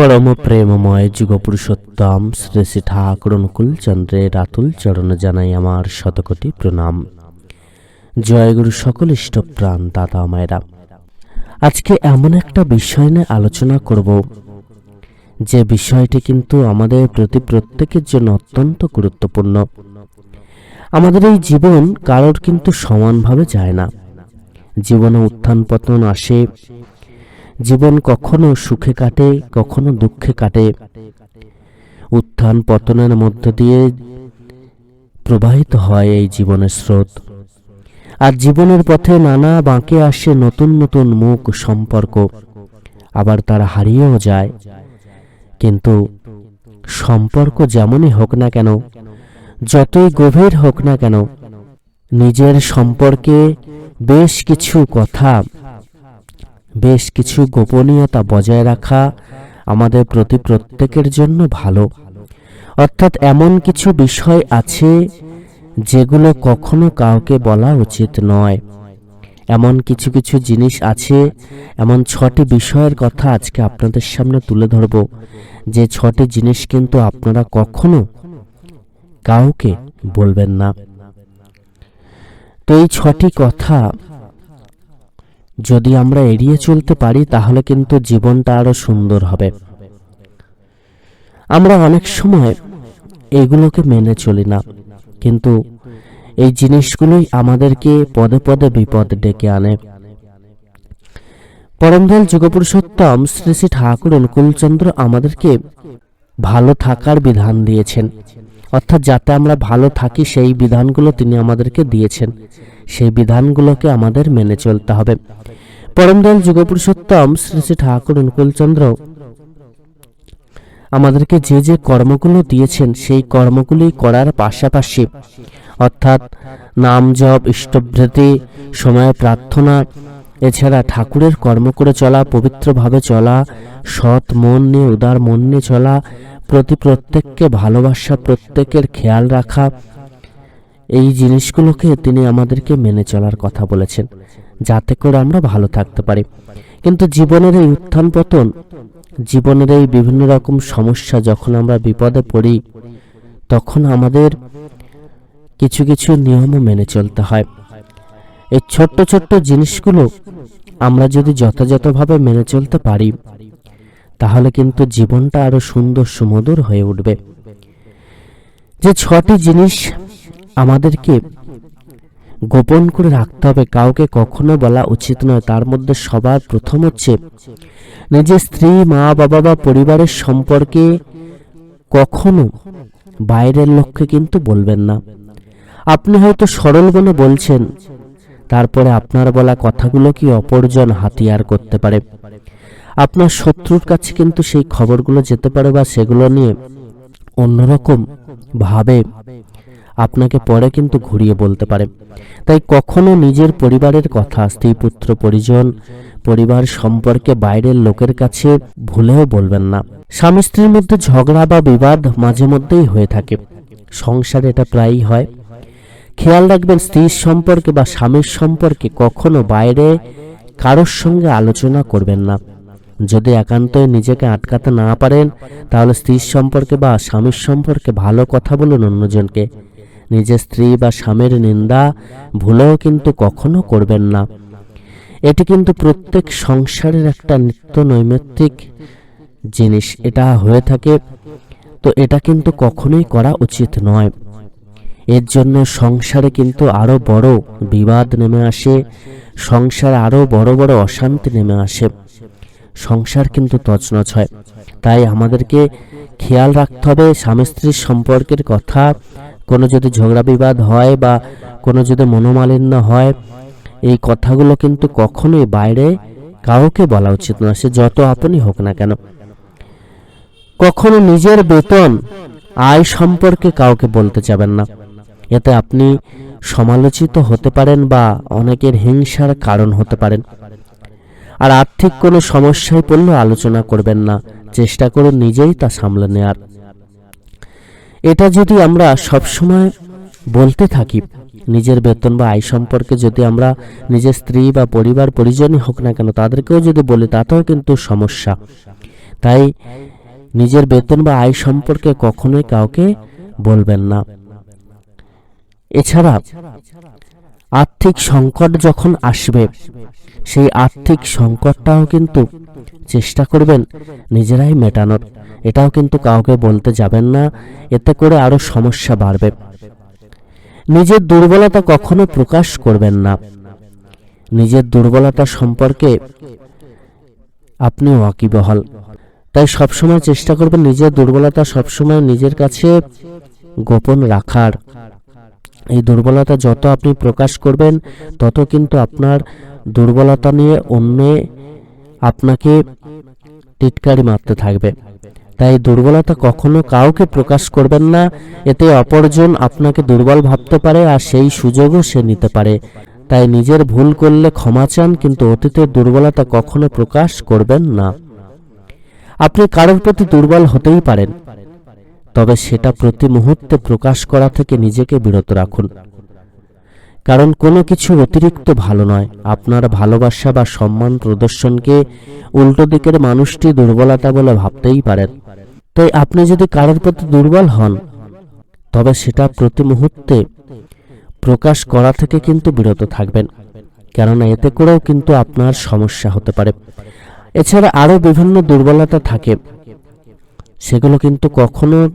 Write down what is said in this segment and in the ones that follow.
পরম প্রেমময় যুগপুরুষোত্তম শ্রী শ্রী ঠাকুর অনুকূল চন্দ্রের আতুল চরণে জানাই আমার শতকোটি প্রণাম। জয়গুরু সকল ইষ্টপ্রাণ দাদা মায়েরা। আজকে এমন একটা বিষয় নিয়ে আলোচনা করব। যে বিষয়টি কিন্তু আমাদের প্রতি প্রত্যেকের জন্য অত্যন্ত গুরুত্বপূর্ণ। আমাদের এই জীবন কারোর কিন্তু সমানভাবে যায় না। জীবনে উত্থান পতন আসে জীবন কখনো সুখে কাটে, কখনো দুঃখে কাটে। উত্থান পতনের মধ্য দিয়ে প্রবাহিত হয় এই জীবনের স্রোত। আর জীবনের পথে নানা বাঁকে আসে নতুন নতুন মুখ, সম্পর্ক। আবার তারা হারিয়েও যায়। কিন্তু সম্পর্ক যেমনই হোক না কেন, যতই গভীর হোক না কেন, নিজের সম্পর্কে বেশ কিছু কথা বেশ কিছু গোপনীয়তা বজায় রাখা আমাদের প্রতি প্রত্যেকের জন্য ভালো। অর্থাৎ এমন কিছু বিষয় আছে যেগুলো কখনো কাউকে বলা উচিত নয়। এমন কিছু কিছু জিনিস আছে, এমন ছটি বিষয়ের কথা আজকে আপনাদের সামনে তুলে ধরব, যে ছটি জিনিস কিন্তু আপনারা কখনো কাউকে বলবেন না। তো এই ছটি কথা যদি আমরা এড়িয়ে চলতে পারি, তাহলে কিন্তু জীবনটা আরও সুন্দর হবে। আমরা অনেক সময় এগুলোকে মেনে চলি না, কিন্তু এই জিনিসগুলোই আমাদেরকে পদে পদে বিপদ ডেকে আনে। পরমদয়াল যুগপুরুষোত্তম শ্রী শ্রী ঠাকুর অনুকূলচন্দ্র আমাদেরকে ভালো থাকার বিধান দিয়েছেন। অর্থাৎ যাতে আমরা ভালো থাকি, সেই বিধানগুলো তিনি আমাদেরকে দিয়েছেন। সেই বিধানগুলোকে আমাদের মেনে চলতে হবে। পরমদয়াল যুগপুরুষোত্তম শ্রী শ্রী ঠাকুর অনুকূলচন্দ্র আমাদেরকে যে যে কর্মগুলো দিয়েছেন, সেই কর্মগুলি করার পাশাপাশি অর্থাৎ নাম জপ, ইষ্টভৃতি, সময় প্রার্থনা, এছাড়া ঠাকুরের কর্ম করে চলা, পবিত্রভাবে চলা, সৎ মন নিয়ে, উদার মন নিয়ে চলা প্রতি প্রত্যেককে ভালোবাসা, প্রত্যেকের খেয়াল রাখা, এই জিনিসগুলোকে তিনি আমাদেরকে মেনে চলার কথা বলেছেন, যাতে করে আমরা ভালো থাকতে পারি। কিন্তু জীবনের এই উত্থান পতন, জীবনের এই বিভিন্ন রকম সমস্যা যখন আমরা বিপদে পড়ি, তখন আমাদের কিছু কিছু নিয়মও মেনে চলতে হয়। এই ছোট্ট ছোট্ট জিনিসগুলো আমরা যদি যথাযথভাবে মেনে চলতে পারি তাহলে কিন্তু জীবনটা আরও সুন্দর সুমধুর হয়ে উঠবে। যে ছটি জিনিস আমাদেরকে গোপন করে রাখতে হবে, কাউকে কখনো বলা উচিত নয়। তার মধ্যে সবার প্রথম হচ্ছে নিজের স্ত্রী, মা, বাবা বা পরিবারের সম্পর্কে কখনো বাইরের লোককে কিন্তু বলবেন না। আপনি হয়তো সরল বনে বলছেন, তারপরে আপনার বলা কথাগুলো কি অপরজন হাতিয়ার করতে পারে? আপনার শত্রুর কাছে কিন্তু সেই খবরগুলো যেতে পারে বা সেগুলো নিয়ে অন্যরকম ভাবে আপনাকে পরে কিন্তু ঘুরিয়ে বলতে পারে। তাই কখনো নিজের পরিবারের কথা, স্ত্রী, পুত্র, পরিজন, পরিবার সম্পর্কে বাইরের লোকের কাছে ভুলেও বলবেন না। স্বামী স্ত্রীর মধ্যে ঝগড়া বা বিবাদ মাঝে মধ্যেই হয়ে থাকে। সংসারে এটা প্রায়ই হয়। খেয়াল রাখবেন স্ত্রীর সম্পর্কে বা স্বামীর সম্পর্কে কখনো বাইরে কারোর সঙ্গে আলোচনা করবেন না। যদি একান্তই নিজেকে আটকাতে না পারেন, তাহলে স্ত্রীর সম্পর্কে বা স্বামীর সম্পর্কে ভালো কথা বলুন অন্যজনকে। নিজের স্ত্রী বা স্বামীর নিন্দা ভুলেও কিন্তু কখনো করবেন না। এটি কিন্তু প্রত্যেক সংসারের একটা নিত্য নৈমিত্তিক জিনিস, এটা হয়ে থাকে। তো এটা কিন্তু কখনোই করা উচিত নয়। এর জন্য সংসারে কিন্তু আরও বড় বিবাদ নেমে আসে, সংসারে আরও বড় বড় অশান্তি নেমে আসে। সংসার কিন্তু তছনছ হয়। তাই আমাদেরকে খেয়াল রাখতে হবে স্বামী স্ত্রীর সম্পর্কের কথা। কোনো যদি ঝগড়া বিবাদ হয় বা কোনো যদি মনোমালিন্য হয়, এই কথাগুলো কিন্তু কখনোই বাইরে কাউকে বলা উচিত না সে যত আপনই হোক না কেন। কখনো নিজের বেতন, আয় সম্পর্কে কাউকে বলতে যাবেন না। এতে আপনি সমালোচিত হতে পারেন বা অনেকের হিংসার কারণ হতে পারেন। আর আর্থিক কোনো সমস্যায় পড়লেও আলোচনা করবেন না, চেষ্টা করুন নিজেই তা সামলে নেয়ার। এটা যদি আমরা সবসময় বলতে থাকি, নিজের বেতন বা আয় সম্পর্কে যদি আমরা নিজের স্ত্রী বা পরিবার, পরিজনই হোক না কেন, তাদেরকেও যদি বলি, তাতেও কিন্তু সমস্যা। তাই নিজের বেতন বা আয় সম্পর্কে কখনোই কাউকে বলবেন না। এছাড়া আর্থিক সংকট যখন আসবে, সেই আর্থিক সংকটটাও কিন্তু চেষ্টা করবেন নিজেরাই মেটানোর। এটাও কিন্তু কাউকে বলতে যাবেন না, এতে করে আরও সমস্যা বাড়বে। নিজের দুর্বলতা কখনো প্রকাশ করবেন না। নিজের দুর্বলতা সম্পর্কে আপনি ওয়াকিবহল তাই সবসময় চেষ্টা করবেন নিজের দুর্বলতা সবসময় নিজের কাছে গোপন রাখার। এই দুর্বলতা যত আপনি প্রকাশ করবেন, তত কিন্তু আপনার দুর্বলতা নিয়ে অন্য আপনাকে টিটকারি মারতে থাকবে। তাই দুর্বলতা কখনো কাউকে প্রকাশ করবেন না, এতে অপরজন আপনাকে দুর্বল ভাবতে পারে আর সেই সুযোগও সে নিতে পারে। তাই নিজের ভুল করলে ক্ষমা চান, কিন্তু অতীতের দুর্বলতা কখনো প্রকাশ করবেন না। আপনি কারোর প্রতি দুর্বল হতেই পারেন। তবে সেটা প্রতি মুহূর্তে প্রকাশ করা থেকে নিজেকে বিরত রাখুন। কারণ কোনো কিছু অতিরিক্ত ভালো নয়। আপনার ভালোবাসা বা সম্মান প্রদর্শনকে উল্টো দিকের মানুষটি দুর্বলতা বলে ভাবতেই পারেন। তাই আপনি যদি কারোর প্রতি দুর্বল হন, তবে সেটা প্রতি মুহূর্তে প্রকাশ করা থেকে কিন্তু বিরত থাকবেন। কেননা এতে করেও কিন্তু আপনার সমস্যা হতে পারে। এছাড়া আরও বিভিন্ন দুর্বলতা থাকে। সেগুলো কিন্তু কখনো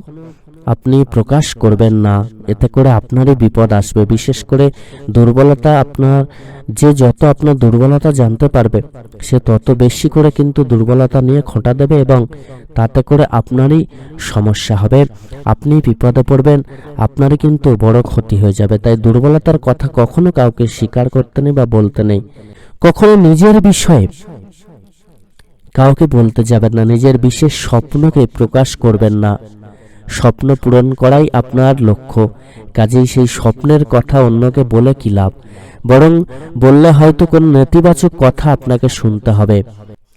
আপনি প্রকাশ করবেন না। এতে করে আপনারই বিপদ আসবে। বিশেষ করে দুর্বলতা আপনার, যে যত আপনার দুর্বলতা জানতে পারবে, সে তত বেশি করে কিন্তু দুর্বলতা নিয়ে খোঁটা দেবে এবং তাতে করে আপনারই সমস্যা হবে। আপনি বিপদে পড়বেন, আপনারই কিন্তু বড় ক্ষতি হয়ে যাবে। তাই দুর্বলতার কথা কখনো কাউকে স্বীকার করতে নেই বা বলতে নেই। কখনো নিজের বিষয়ে কাউকে বলতে যাবেন না, নিজের বিশেষ স্বপ্নকে প্রকাশ করবেন না। স্বপ্ন পূরণ করাই আপনার লক্ষ্য। কাজেই সেই স্বপ্নের কথা অন্যকে বলে কি লাভ? বরং বললে হয়তো কোনো নেতিবাচক কথা আপনাকে শুনতে হবে,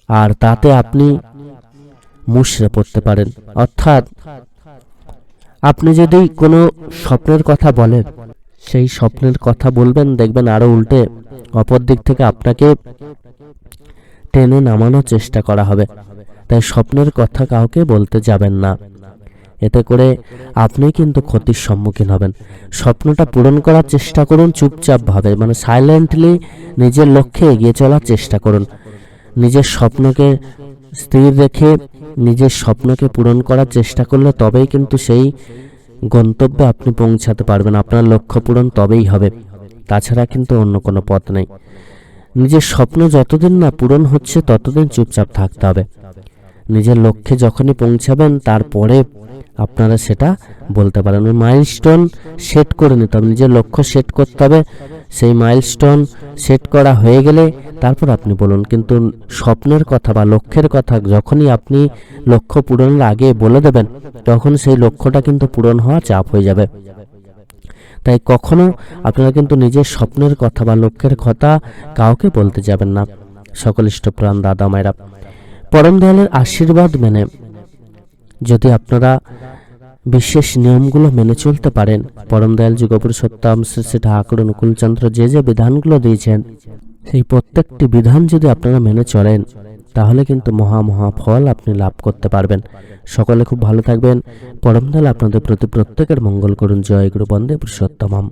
আর তাতে আপনি মুশড়ে পড়তে পারেন। অর্থাৎ আপনি যদি কোনো স্বপ্নের কথা বলেন, সেই স্বপ্নের কথা বলবেন, দেখবেন আরও উল্টে অপর দিক থেকে আপনাকে টেনে নামানোর চেষ্টা করা হবে। তাই স্বপ্নের কথা কাউকে বলতে যাবেন না। এতে করে আপনি কিন্তু ক্ষতির সম্মুখীন হবেন। স্বপ্নটা পূরণ করার চেষ্টা করুন চুপচাপভাবে মানে সাইলেন্টলি নিজের লক্ষ্যে এগিয়ে চলার চেষ্টা করুন। নিজের স্বপ্নকে স্থির রেখে নিজের স্বপ্নকে পূরণ করার চেষ্টা করলে তবেই কিন্তু সেই গন্তব্যে আপনি পৌঁছাতে পারবেন। আপনার লক্ষ্য পূরণ তবেই হবে। তাছাড়া কিন্তু অন্য কোনো পথ নেই। নিজের স্বপ্ন যতদিন না পূরণ হচ্ছে, ততদিন চুপচাপ থাকতে হবে। নিজের লক্ষ্যে যখনই পৌঁছাবেন, তারপরে আপনারা সেটা বলতে পারেন। ওই মাইলস্টোন সেট করে নিতে হবে, নিজের লক্ষ্য সেট করতে হবে। সেই মাইলস্টোন সেট করা হয়ে গেলে তারপর আপনি বলুন। কিন্তু স্বপ্নের কথা বা লক্ষ্যের কথা যখনই আপনি লক্ষ্য পূরণের আগে বলে দেবেন, তখন সেই লক্ষ্যটা কিন্তু পূরণ হওয়া চাপ হয়ে যাবে। তাই কখনো আপনারা কিন্তু নিজের স্বপ্নের কথা বা লক্ষ্যের কথা কাউকে বলতে যাবেন না। সকল ইষ্টপ্রাণ দাদা মায়েরা, পরম দয়ালের আশীর্বাদ মেনে যদি আপনারা বিশেষ নিয়মগুলো মেনে চলতে পারেন, পরম দয়াল যুগপুরুষোত্তম শ্রী শ্রী ঠাকুর অনুকূলচন্দ্র যে যে বিধানগুলো দিয়েছেন, সেই প্রত্যেকটি বিধান যদি আপনারা মেনে চলেন তাহলে কিন্তু মহা মহা ফল আপনি লাভ করতে পারবেন। সকলে খুব ভালো থাকবেন। পরম দয়াল আপনাদের প্রতি প্রত্যেকের মঙ্গল করুন। জয় গুরু বন্দে পুরুষোত্তমম।